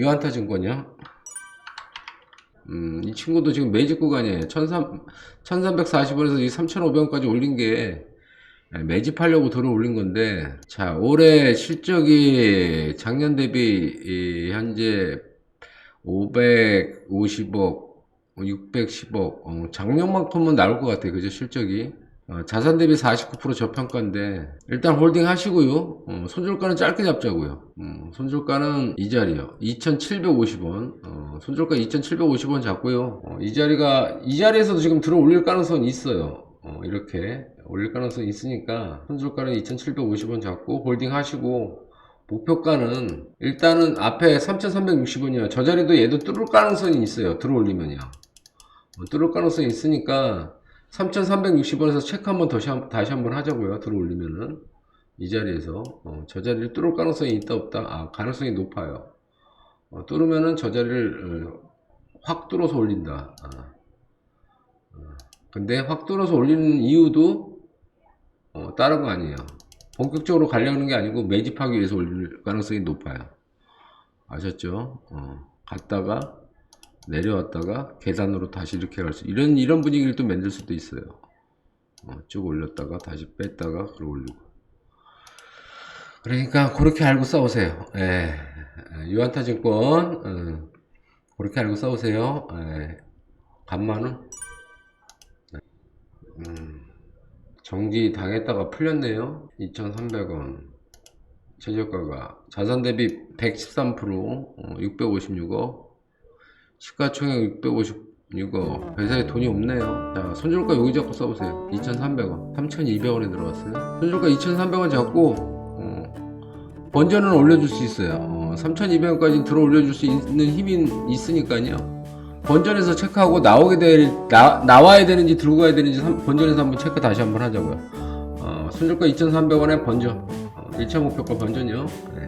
유한타 증권이요. 음, 이 친구도 지금 매직 구간이에요. 13, 1340원에서 이 3500원까지 올린 게 네, 매집하려고 들어 올린 건데, 자, 올해 실적이 작년 대비 이 현재 550억, 610억, 어, 작년만큼은 나올 것 같아요. 그죠? 실적이. 어, 자산 대비 49% 저평가인데, 일단 홀딩 하시고요. 어, 손절가는 짧게 잡자고요. 음, 손절가는 이 자리요. 2,750원. 어, 손절가 2,750원 잡고요. 어, 이 자리가, 이 자리에서도 지금 들어 올릴 가능성이 있어요. 어, 이렇게 올릴 가능성이 있으니까 손절가는 2,750원 잡고 홀딩 하시고 목표가는 일단은 앞에 3,360원이요. 저 자리도 얘도 뚫을 가능성이 있어요. 들어 올리면요. 어, 뚫을 가능성이 있으니까 3,360원에서 체크 한번 다시, 한- 다시 한번 하자고요. 들어 올리면은 이 자리에서 어, 저 자리를 뚫을 가능성이 있다 없다. 아 가능성이 높아요. 어, 뚫으면은 저 자리를 어, 확 뚫어서 올린다. 아. 근데 확 뚫어서 올리는 이유도 어, 다른 거 아니에요. 본격적으로 가려는 게 아니고 매집하기 위해서 올릴 가능성이 높아요. 아셨죠? 어, 갔다가 내려왔다가 계단으로 다시 이렇게 갈 수, 이런, 이런 분위기를 또 만들 수도 있어요. 어, 쭉 올렸다가 다시 뺐다가 그러 올리고. 그러니까 그렇게 알고 싸우세요. 예. 유한타 증권, 어, 그렇게 알고 싸우세요. 예. 간만은 음, 정지 당했다가 풀렸네요. 2,300원. 최저가가 자산 대비 113%, 어, 656억. 시가총액 656억. 회사에 돈이 없네요. 자, 손절가 여기 잡고 써보세요. 2,300원. 3,200원에 들어갔어요. 손절가 2,300원 잡고, 어, 번전은 올려줄 수 있어요. 어, 3,200원까지 들어 올려줄 수 있는 힘이 있으니까요. 본전에서 체크하고 나오게 될 나, 나와야 되는지 들고 가야 되는지 삼- 본전에서 한번 체크 다시 한번 하자고요. 어, 손절가 2,300원에 번전, 어, 1차 목표가 번전이요. 네.